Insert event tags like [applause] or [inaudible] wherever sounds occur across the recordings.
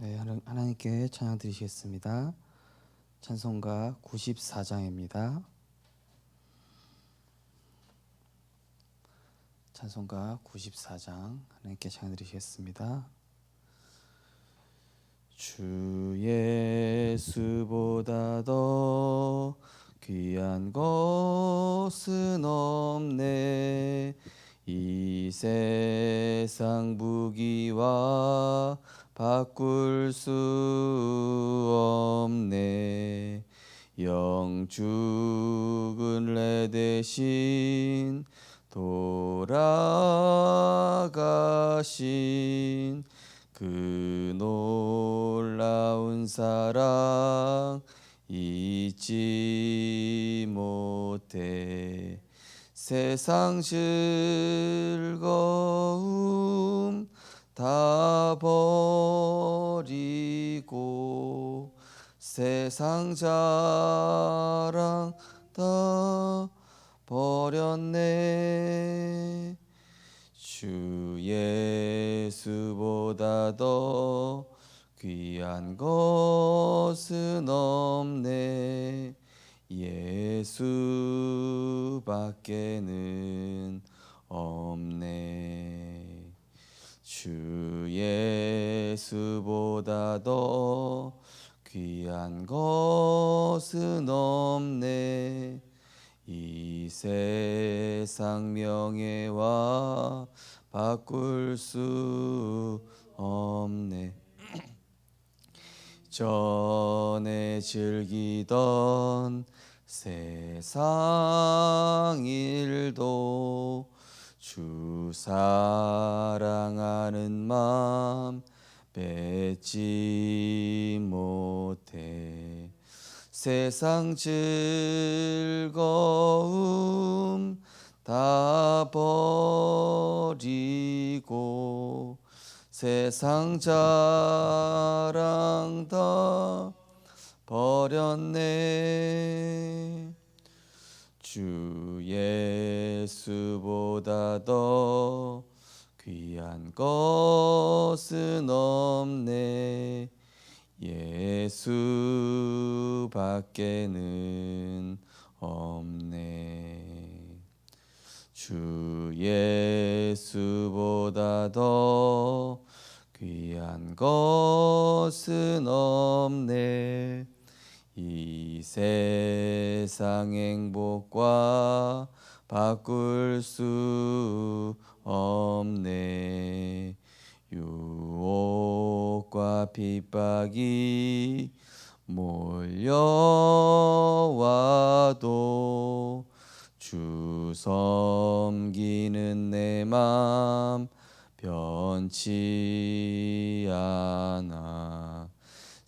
네, 하나- 하나님께 찬양 드리시겠습니다. 찬송가 94장입니다. 찬송가 94장 하나님께 찬양 드리시겠습니다. 주 예수보다 더 귀한 것은 없네 이 세상 부귀와 바꿀 수 없네. 영 죽은 내 대신 돌아가신 그 놀라운 사랑 잊지 못해. 세상 즐거움 다 버리고 세상 자랑 다 버렸네. 주 예수보다 더 귀한 것은 없네. 예수밖에는 없네 주 예수보다 더 귀한 것은 없네. 이 세상 명예와 바꿀 수 없네. [clears throat] 전에 즐기던 세상 일도 주 사랑하는 맘 뺏지 못해. 세상 즐거움 다 버리고 세상 자랑 다 버렸네 주 예수보다 더 귀한 것은 없네. 예수 밖에는 없네. 주 예수보다 더 귀한 것은 없네 이 세상 행복과 바꿀 수 없네. 유혹과 핍박이 몰려와도 주 섬기는 내 맘 변치 않아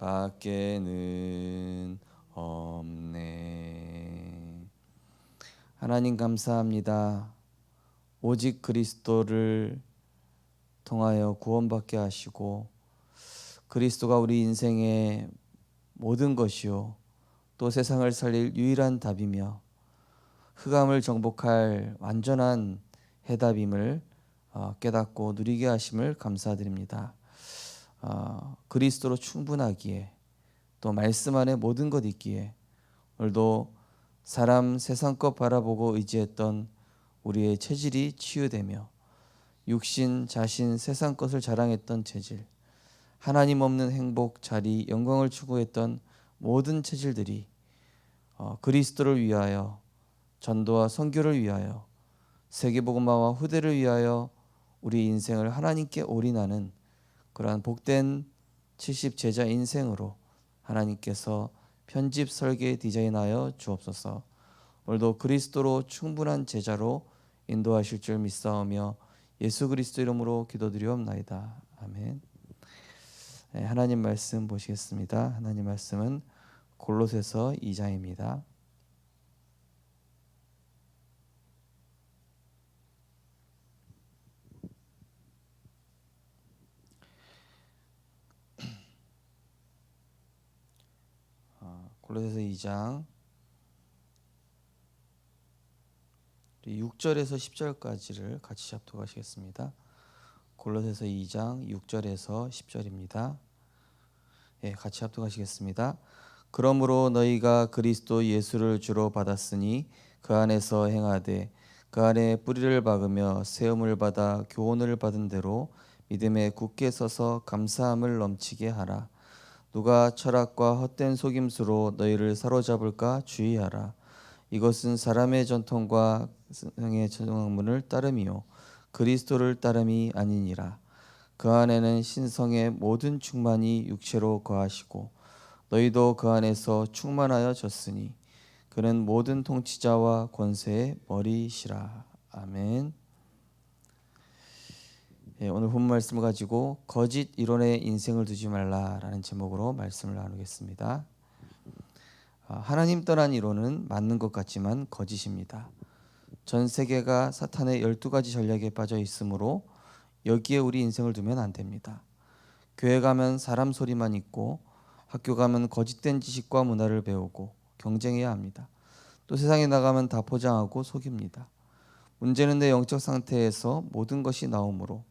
밖에는 없네 하나님 감사합니다 오직 그리스도를 통하여 구원받게 하시고 그리스도가 우리 인생의 모든 것이요 또 세상을 살릴 유일한 답이며 흑암을 정복할 완전한 해답임을 어, 깨닫고 누리게 하심을 감사드립니다. 어, 그리스도로 충분하기에 또 말씀 안에 모든 것 있기에 오늘도 사람 세상 것 바라보고 의지했던 우리의 체질이 치유되며 육신 자신 세상 것을 자랑했던 체질 하나님 없는 행복 자리 영광을 추구했던 모든 체질들이 어, 그리스도를 위하여 전도와 선교를 위하여 세계복음화와 후대를 위하여 우리 인생을 하나님께 올인하는 그러한 복된 70 제자 인생으로 하나님께서 편집 설계 디자인하여 주옵소서. 오늘도 그리스도로 충분한 제자로 인도하실 줄 믿사오며 예수 그리스도 이름으로 기도드리옵나이다. 아멘. 네, 하나님 말씀 보시겠습니다. 하나님 말씀은 골로새서 2장입니다. 골로새서 2장 6절에서 10절까지를 같이 합독하시겠습니다. 골로새서 2장 6절에서 10절입니다. 예, 같이 합독하시겠습니다. 그러므로 너희가 그리스도 예수를 주로 받았으니 그 안에서 행하되 그 안에 뿌리를 박으며 세움을 받아 교훈을 받은 대로 믿음에 굳게 서서 감사함을 넘치게 하라. 누가 철학과 헛된 속임수로 너희를 사로잡을까 주의하라. 이것은 사람의 전통과 성의 전학문을 따름이요 그리스도를 따름이 아니니라. 그 안에는 신성의 모든 충만이 육체로 거하시고 너희도 그 안에서 충만하여 졌으니 그는 모든 통치자와 권세의 머리시라. 아멘. 예, 오늘 본 말씀을 가지고 거짓 이론에 인생을 두지 말라라는 제목으로 말씀을 나누겠습니다. 아, 하나님 떠난 이론은 맞는 것 같지만 거짓입니다. 전 세계가 사탄의 열두 가지 전략에 빠져 있으므로 여기에 우리 인생을 두면 안 됩니다. 교회 가면 사람 소리만 있고 학교 가면 거짓된 지식과 문화를 배우고 경쟁해야 합니다. 또 세상에 나가면 다 포장하고 속입니다. 문제는 내 영적 상태에서 모든 것이 나오므로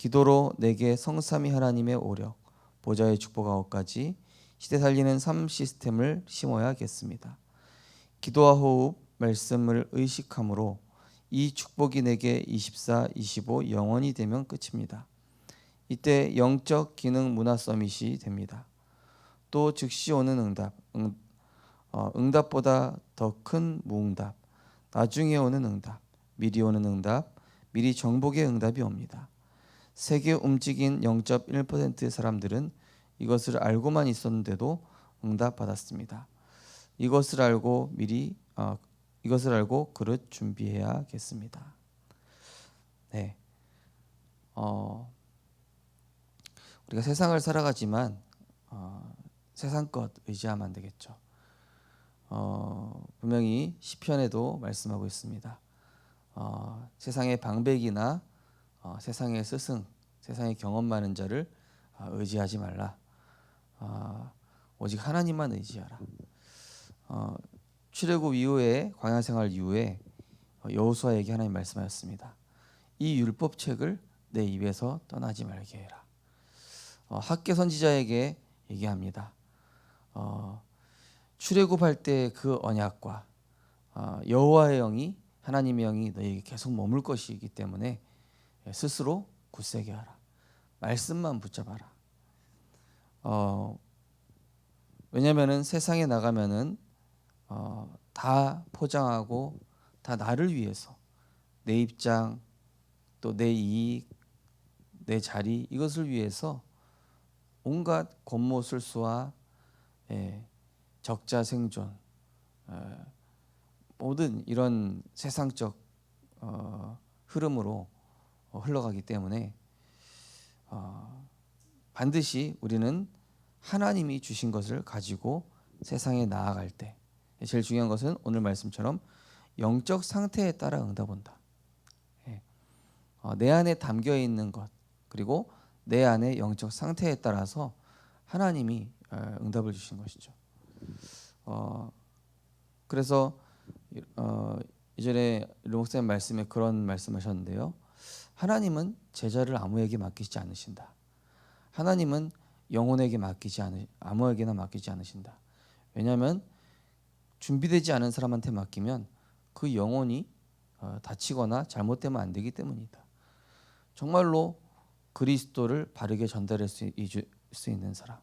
기도로 내게 성삼위 하나님의 오력, 보좌의 축복 아홉까지 시대 살리는 삶 시스템을 심어야겠습니다. 기도와 호흡, 말씀을 의식함으로 이 축복이 내게 24, 25 영원히 되면 끝입니다. 이때 영적 기능 문화 서밋이 됩니다. 또 즉시 오는 응답, 응, 어, 응답보다 더 큰 무응답, 나중에 오는 응답, 미리 오는 응답, 미리 정복의 응답이 옵니다. 세계 움직인 0.1%의 사람들은 이것을 알고만 있었는데도 응답 받았습니다. 이것을 알고 미리 어, 이것을 알고 그릇 준비해야겠습니다. 네, 어, 우리가 세상을 살아가지만 어, 세상 것 의지하면 안 되겠죠. 어, 분명히 시편에도 말씀하고 있습니다. 어, 세상의 방백이나 어, 세상의 스승, 세상의 경험 많은 자를 어, 의지하지 말라. 어, 오직 하나님만 의지하라. 어, 출애굽 이후에 광야 생활 이후에 여호수아에게 하나님 말씀하셨습니다. 이 율법 책을 내 입에서 떠나지 말게 해라. 어, 학계 선지자에게 얘기합니다. 어, 출애굽할 때 그 언약과 어, 여호와의 영이 하나님의 영이 너에게 계속 머물 것이기 때문에 스스로 굳세게 하라. 말씀만 붙잡아라. 어, 왜냐하면은 세상에 나가면은 어, 다 포장하고 다 나를 위해서 내 입장 또 내 이익 내 자리 이것을 위해서 온갖 권모술수와 예, 적자 생존 예, 모든 이런 세상적 어, 흐름으로 어, 흘러가기 때문에 어, 반드시 우리는 하나님이 주신 것을 가지고 세상에 나아갈 때 제일 중요한 것은 오늘 말씀처럼 영적 상태에 따라 응답한다. 예. 어, 내 안에 담겨 있는 것 그리고 내 안의 영적 상태에 따라서 하나님이 어, 응답을 주신 것이죠. 어, 그래서 어, 이전에 르목사님 말씀에 그런 말씀하셨는데요. 하나님은 제자를 아무에게 맡기지 않으신다. 하나님은 영혼에게 맡기지 않으 아무에게나 맡기지 않으신다. 왜냐하면 준비되지 않은 사람한테 맡기면 그 영혼이 어, 다치거나 잘못되면 안 되기 때문이다. 정말로 그리스도를 바르게 전달할 수 있는 사람,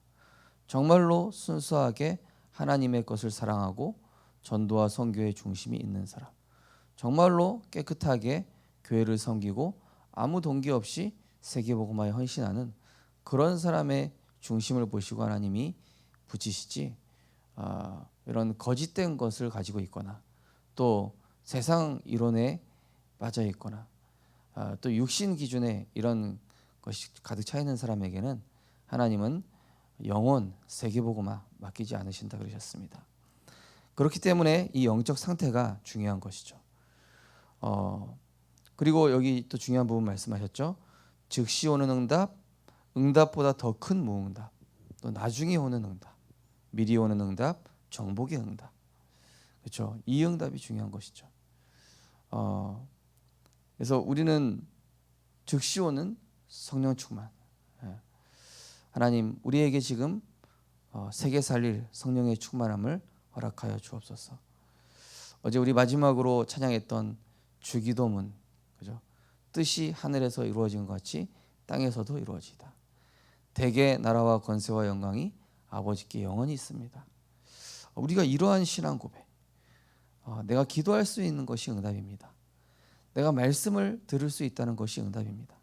정말로 순수하게 하나님의 것을 사랑하고 전도와 선교의 중심이 있는 사람, 정말로 깨끗하게 교회를 섬기고 아무 동기 없이 세계복음화에 헌신하는 그런 사람의 중심을 보시고 하나님이 붙이시지 어, 이런 거짓된 것을 가지고 있거나 또 세상 이론에 빠져 있거나 어, 또 육신 기준에 이런 것이 가득 차 있는 사람에게는 하나님은 영혼 세계보고만 맡기지 않으신다 그러셨습니다. 그렇기 때문에 이 영적 상태가 중요한 것이죠. 어, 그리고 여기 또 중요한 부분 말씀하셨죠. 즉시 오는 응답, 응답보다 더 큰 무응답, 또 나중에 오는 응답, 미리 오는 응답, 정복의 응답. 그렇죠. 이 응답이 중요한 것이죠. 어, 그래서 우리는 즉시 오는 성령 충만. 예. 하나님 우리에게 지금 어, 세계 살릴 성령의 충만함을 허락하여 주옵소서. 어제 우리 마지막으로 찬양했던 주기도문? 뜻이 하늘에서 이루어진 것 같이 땅에서도 이루어지다. 대개 나라와 권세와 영광이 아버지께 영원히 있습니다. 우리가 이러한 신앙 고백, 어, 내가 기도할 수 있는 것이 응답입니다. 내가 말씀을 들을 수 있다는 것이 응답입니다.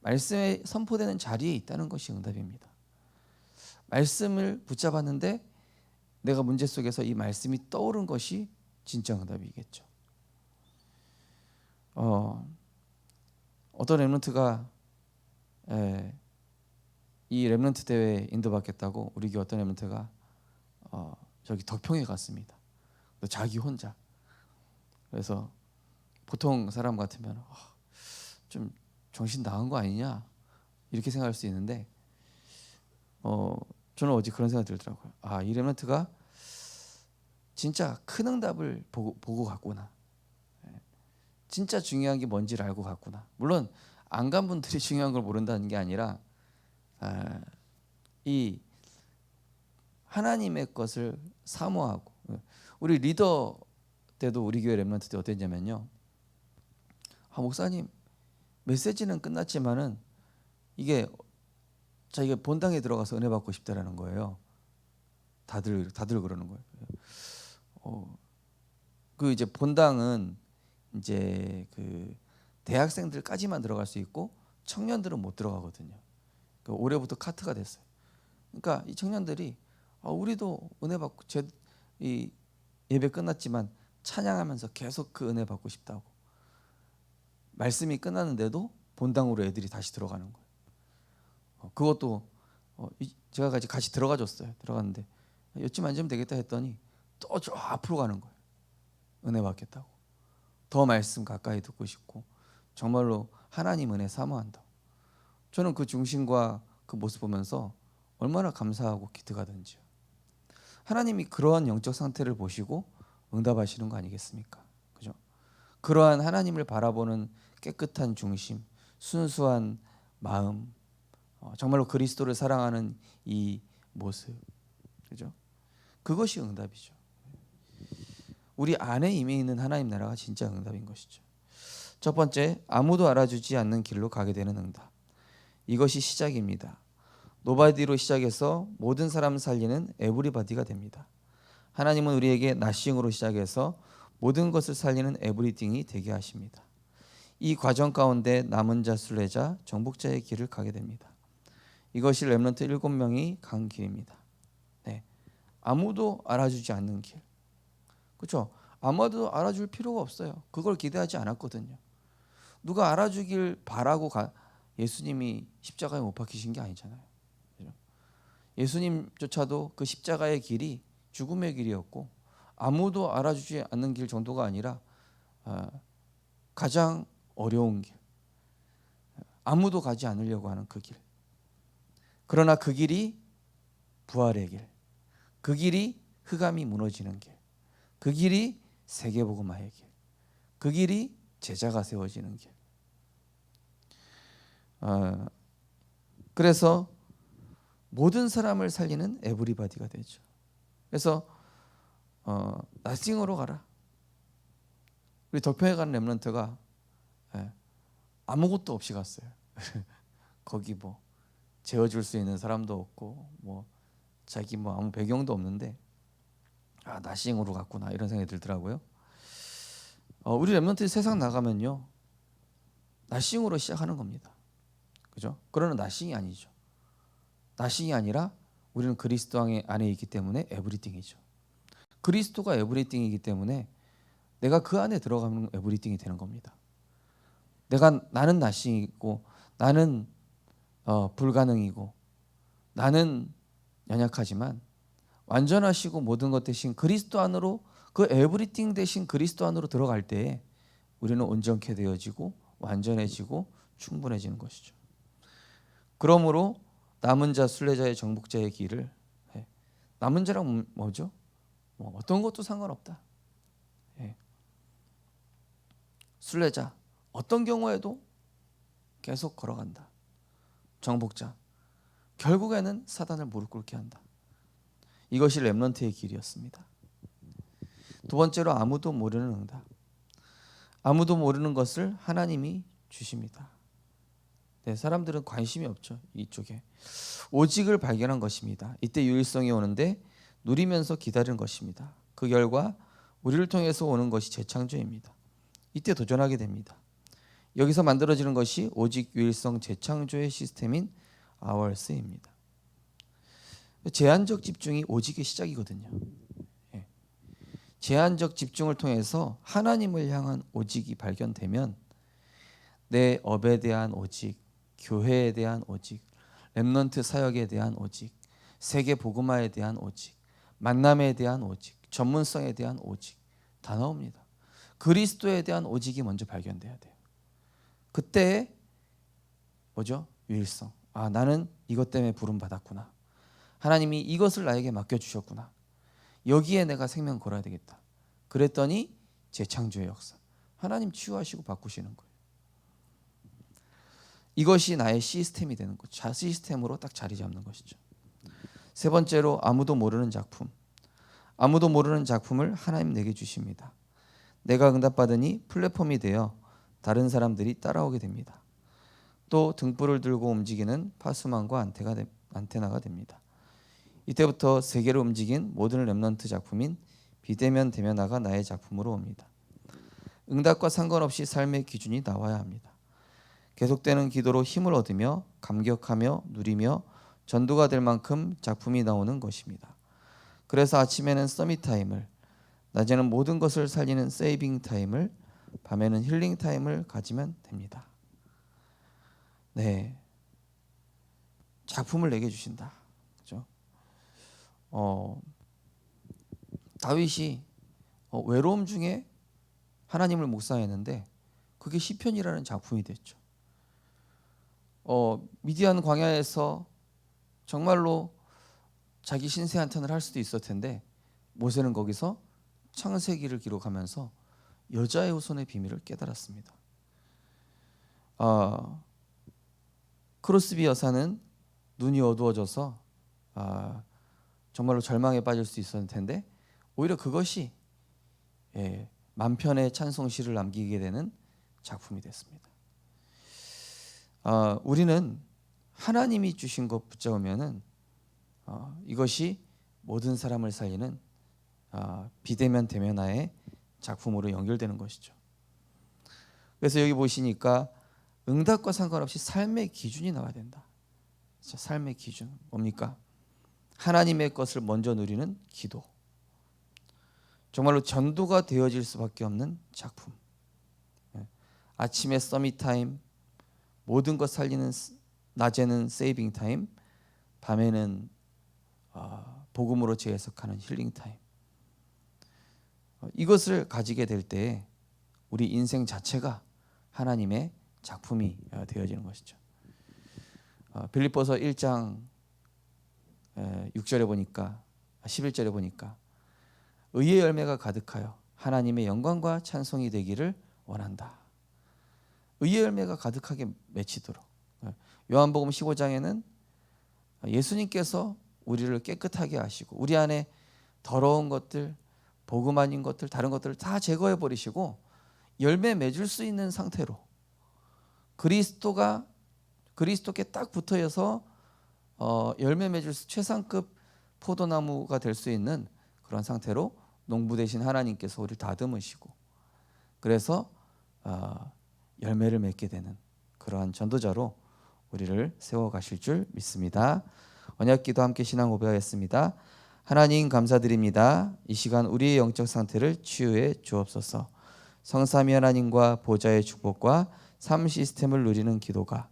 말씀에 선포되는 자리에 있다는 것이 응답입니다. 말씀을 붙잡았는데 내가 문제 속에서 이 말씀이 떠오른 것이 진짜 응답이겠죠. 어, 어떤 렘런트가 에, 이 렘런트 대회 인도받겠다고 우리 교회 어떤 렘런트가 어, 저기 덕평에 갔습니다. 자기 혼자. 그래서 보통 사람 같으면 어, 좀 정신 나간 거 아니냐 이렇게 생각할 수 있는데 어, 저는 어제 그런 생각이 들더라고요. 아, 이 렘런트가 진짜 큰 응답을 보고, 보고 갔구나. 예. 진짜 중요한 게 뭔지를 알고 갔구나. 물론 안 간 분들이 [laughs] 중요한 걸 모른다는 게 아니라 아, 이 하나님의 것을 사모하고 우리 리더 때도 우리 교회 렘런트 때 어땠냐면요. 아, 목사님 메시지는 끝났지만은 이게 자기가 본당에 들어가서 은혜 받고 싶다라는 거예요. 다들 다들 그러는 거예요. 어, 그 이제 본당은 이제 그 대학생들까지만 들어갈 수 있고 청년들은 못 들어가거든요. 그 올해부터 카트가 됐어요. 그러니까 이 청년들이 아, 우리도 은혜 받고 제, 이 예배 끝났지만 찬양하면서 계속 그 은혜 받고 싶다고 말씀이 끝났는데도 본당으로 애들이 다시 들어가는 거예요. 어, 그것도 어, 이, 제가 같이 같이 들어가 줬어요. 들어갔는데 여쭈 만지면 되겠다 했더니 또 저 앞으로 가는 거예요. 은혜 받겠다고. 더 말씀 가까이 듣고 싶고 정말로 하나님 은혜 사모한다. 저는 그 중심과 그 모습 보면서 얼마나 감사하고 기특하든지요. 하나님이 그러한 영적 상태를 보시고 응답하시는 거 아니겠습니까? 그죠? 그러한 하나님을 바라보는 깨끗한 중심, 순수한 마음, 어, 정말로 그리스도를 사랑하는 이 모습, 그죠? 그것이 응답이죠. 우리 안에 임해 있는 하나님 나라가 진짜 응답인 것이죠. 첫 번째, 아무도 알아주지 않는 길로 가게 되는 응답. 이것이 시작입니다. 노바디로 시작해서 모든 사람 살리는 에브리바디가 됩니다. 하나님은 우리에게 나싱으로 시작해서 모든 것을 살리는 에브리띵이 되게 하십니다. 이 과정 가운데 남은 자 순례자 정복자의 길을 가게 됩니다. 이것이 렘넌트 일곱 명이 간 길입니다. 네. 아무도 알아주지 않는 길. 그렇죠? 아무도 알아줄 필요가 없어요. 그걸 기대하지 않았거든요. 누가 알아주길 바라고 가, 예수님이 십자가에 못 박히신 게 아니잖아요. 예수님조차도 그 십자가의 길이 죽음의 길이었고 아무도 알아주지 않는 길 정도가 아니라 아, 가장 어려운 길, 아무도 가지 않으려고 하는 그 길. 그러나 그 길이 부활의 길, 그 길이 흑암이 무너지는 길, 그 길이 세계복음화의 길, 그 길이 제자가 세워지는 길. 어, 그래서 모든 사람을 살리는 에브리바디가 되죠. 그래서 어, 나싱으로 가라. 우리 덕평에 가는 렘런트가 예, 아무것도 없이 갔어요. [laughs] 거기 뭐 재워줄 수 있는 사람도 없고 뭐 자기 뭐 아무 배경도 없는데 아 나싱으로 갔구나 이런 생각이 들더라고요. 어, 우리 렘런트 세상 나가면요 나싱으로 시작하는 겁니다. 그죠? 그러나 나싱이 아니죠. 나싱이 아니라 우리는 그리스도 안에 있기 때문에 에브리띵이죠. 그리스도가 에브리띵이기 때문에 내가 그 안에 들어가면 에브리띵이 되는 겁니다. 내가 나는 나싱이고 나는 어, 불가능이고 나는 연약하지만 완전하시고 모든 것 대신 그리스도 안으로 그 에브리띵 대신 그리스도 안으로 들어갈 때에 우리는 온전케 되어지고 완전해지고 충분해지는 것이죠. 그러므로 남은 자 순례자의 정복자의 길을 예. 남은 자랑 뭐죠? 뭐 어떤 것도 상관없다. 예. 순례자 어떤 경우에도 계속 걸어간다. 정복자 결국에는 사단을 무릎 꿇게 한다. 이것이 렘넌트의 길이었습니다. 두 번째로 아무도 모르는 응답. 아무도 모르는 것을 하나님이 주십니다. 네, 사람들은 관심이 없죠. 이쪽에. 오직을 발견한 것입니다. 이때 유일성이 오는데 누리면서 기다리는 것입니다. 그 결과 우리를 통해서 오는 것이 재창조입니다. 이때 도전하게 됩니다. 여기서 만들어지는 것이 오직 유일성 재창조의 시스템인 아월스입니다. 제한적 집중이 오직의 시작이거든요. 예. 제한적 집중을 통해서 하나님을 향한 오직이 발견되면 내 업에 대한 오직, 교회에 대한 오직, 렘넌트 사역에 대한 오직, 세계 복음화에 대한 오직, 만남에 대한 오직, 전문성에 대한 오직 다 나옵니다. 그리스도에 대한 오직이 먼저 발견돼야 돼요. 그때 뭐죠? 유일성. 아, 나는 이것 때문에 부름 받았구나. 하나님이 이것을 나에게 맡겨 주셨구나. 여기에 내가 생명 걸어야 되겠다. 그랬더니 재창조의 역사. 하나님 치유하시고 바꾸시는 거예요. 이것이 나의 시스템이 되는 거죠. 자 시스템으로 딱 자리 잡는 것이죠. 세 번째로 아무도 모르는 작품. 아무도 모르는 작품을 하나님 내게 주십니다. 내가 응답받으니 플랫폼이 되어 다른 사람들이 따라오게 됩니다. 또 등불을 들고 움직이는 파수망과 안테나가 됩니다. 이때부터 세계로 움직인 모든 렘넌트 작품인 비대면 대면화가 나의 작품으로 옵니다. 응답과 상관없이 삶의 기준이 나와야 합니다. 계속되는 기도로 힘을 얻으며 감격하며 누리며 전도가 될 만큼 작품이 나오는 것입니다. 그래서 아침에는 서밋 타임을, 낮에는 모든 것을 살리는 세이빙 타임을, 밤에는 힐링 타임을 가지면 됩니다. 네. 작품을 내게 주신다. 어, 다윗이 어, 외로움 중에 하나님을 묵상했는데 그게 시편이라는 작품이 됐죠. 어, 미디안 광야에서 정말로 자기 신세 한탄을 할 수도 있었을 텐데 모세는 거기서 창세기를 기록하면서 여자의 후손의 비밀을 깨달았습니다. 어, 크로스비 여사는 눈이 어두워져서 아, 정말로 절망에 빠질 수 있었을 텐데 오히려 그것이 예, 만편의 찬송시를 남기게 되는 작품이 됐습니다. 아, 우리는 하나님이 주신 것 붙잡으면은 어, 이것이 모든 사람을 살리는 아, 비대면 대면화의 작품으로 연결되는 것이죠. 그래서 여기 보시니까 응답과 상관없이 삶의 기준이 나와야 된다. 삶의 기준 뭡니까? 하나님의 것을 먼저 누리는 기도. 정말로 전도가 되어질 수밖에 없는 작품. 예. 아침에 서밋 타임, 모든 것 살리는 낮에는 세이빙 타임, 밤에는 어, 복음으로 재해석하는 힐링 타임. 어, 이것을 가지게 될 때 우리 인생 자체가 하나님의 작품이 어, 되어지는 것이죠. 빌립보서 1장 6절에 보니까 11절에 보니까 의의 열매가 가득하여 하나님의 영광과 찬송이 되기를 원한다. 의의 열매가 가득하게 맺히도록. 요한복음 15장에는 예수님께서 우리를 깨끗하게 하시고 우리 안에 더러운 것들, 복음 아닌 것들, 다른 것들을 다 제거해 버리시고 열매 맺을 수 있는 상태로 그리스도가 그리스도께 딱 붙어서 어, 열매 맺을 수 최상급 포도나무가 될 수 있는 그런 상태로 농부 대신 하나님께서 우리를 다듬으시고 그래서 어, 열매를 맺게 되는 그러한 전도자로 우리를 세워 가실 줄 믿습니다. 언약기도 함께 신앙 고백하겠습니다. 하나님 감사드립니다. 이 시간 우리의 영적 상태를 치유해 주옵소서. 성삼위 하나님과 보좌의 축복과 삶 시스템을 누리는 기도가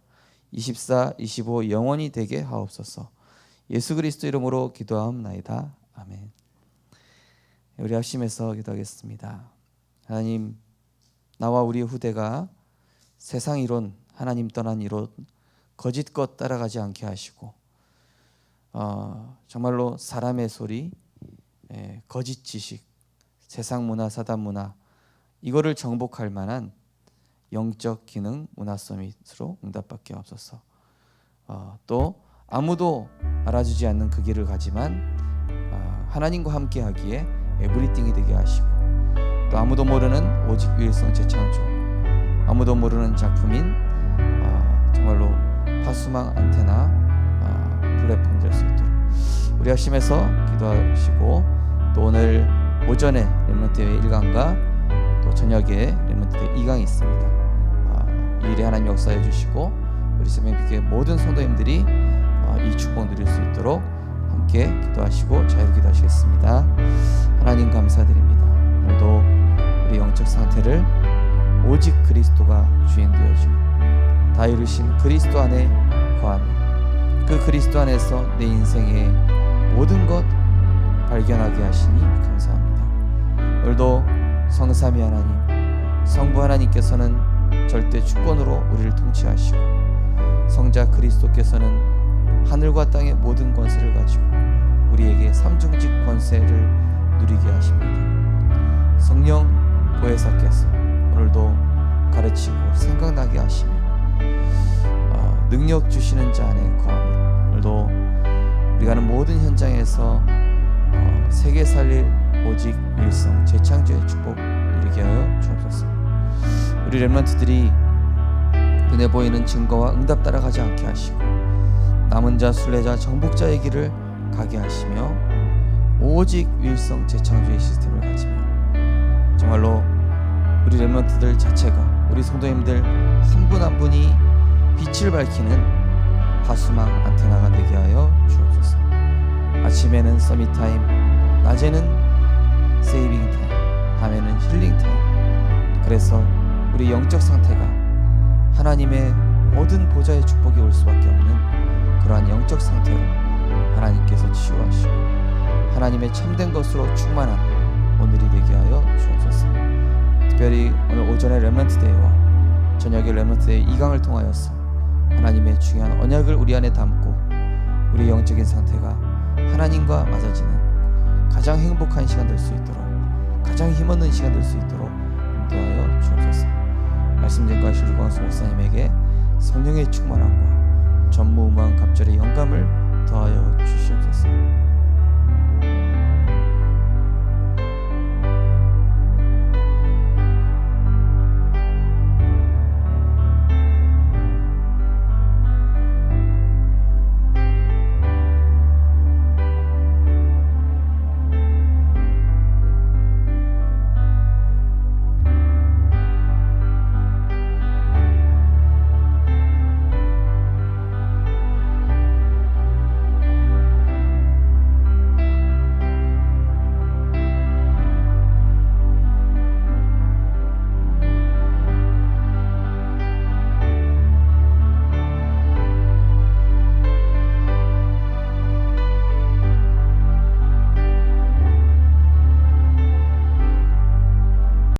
24, 25 영원히 되게 하옵소서. 예수 그리스도 이름으로 기도하옵나이다. 아멘. 우리 합심해서 기도하겠습니다. 하나님 나와 우리 후대가 세상 이론 하나님 떠난 이론 거짓 것 따라가지 않게 하시고 어, 정말로 사람의 소리 예, 거짓 지식 세상 문화 사단 문화 이거를 정복할 만한 영적 기능 문화 서밋으로 응답받게 없어서 어, 또 아무도 알아주지 않는 그 길을 가지만 어, 하나님과 함께하기에 에브리띵이 되게 하시고 또 아무도 모르는 오직 유일성 재창조 아무도 모르는 작품인 어, 정말로 파수망 안테나 어, 플랫폼 될 수 있도록 우리 하심에서 기도하시고 또 오늘 오전에 대회 1강과 또 저녁에 대회 2강이 있습니다. 일에 하나님 역사해 주시고 우리 세명비교의 모든 성도님들이 아, 이 축복 누릴 수 있도록 함께 기도하시고 자유로 기도하시겠습니다. 하나님 감사드립니다. 오늘도 우리 영적 상태를 오직 그리스도가 주인 되어주고 다 이루신 그리스도 안에 거하며 그 그리스도 안에서 내 인생의 모든 것 발견하게 하시니 감사합니다. 오늘도 성삼위 하나님, 성부 하나님께서는 절대 주권으로 우리를 통치하시고 성자 그리스도께서는 하늘과 땅의 모든 권세를 가지고 우리에게 삼중직 권세를 누리게 하십니다. 성령 보혜사께서 오늘도 가르치고 생각나게 하시며 어, 능력 주시는 자 안에 거함으로 오늘도 우리가 하는 모든 현장에서 어, 세계 살릴 오직 일성 재창조의 축복 우리 렘런트들이 눈에 보이는 증거와 응답 따라가지 않게 하시고 남은 자 순례자 정복자의 길을 가게 하시며 오직 일성 재창조의 시스템을 가지며 정말로 우리 렘런트들 자체가 우리 성도님들 한 분 한 분이 빛을 밝히는 파수망 안테나가 되게 하여 주옵소서. 아침에는 서밋 타임, 낮에는 세이빙 타임, 밤에는 힐링 타임. 그래서 우리 영적 상태가 하나님의 모든 보좌의 축복이 올 수밖에 없는 그러한 영적 상태로 하나님께서 치유하시고 하나님의 참된 것으로 충만한 오늘이 되게 하여 주옵소서. 특별히 오늘 오전에 렘넌트 데이와 저녁에 렘넌트 데이 2강을 통하여서 하나님의 중요한 언약을 우리 안에 담고 우리 영적인 상태가 하나님과 맞아지는 가장 행복한 시간 될 수 있도록 가장 힘없는 시간 될 수 있도록 인도하여 주옵소서. 말씀 전가하실 유광수 목사님에게 성령의 충만함과 전무후무한 갑절의 영감을 더하여 주시옵소서.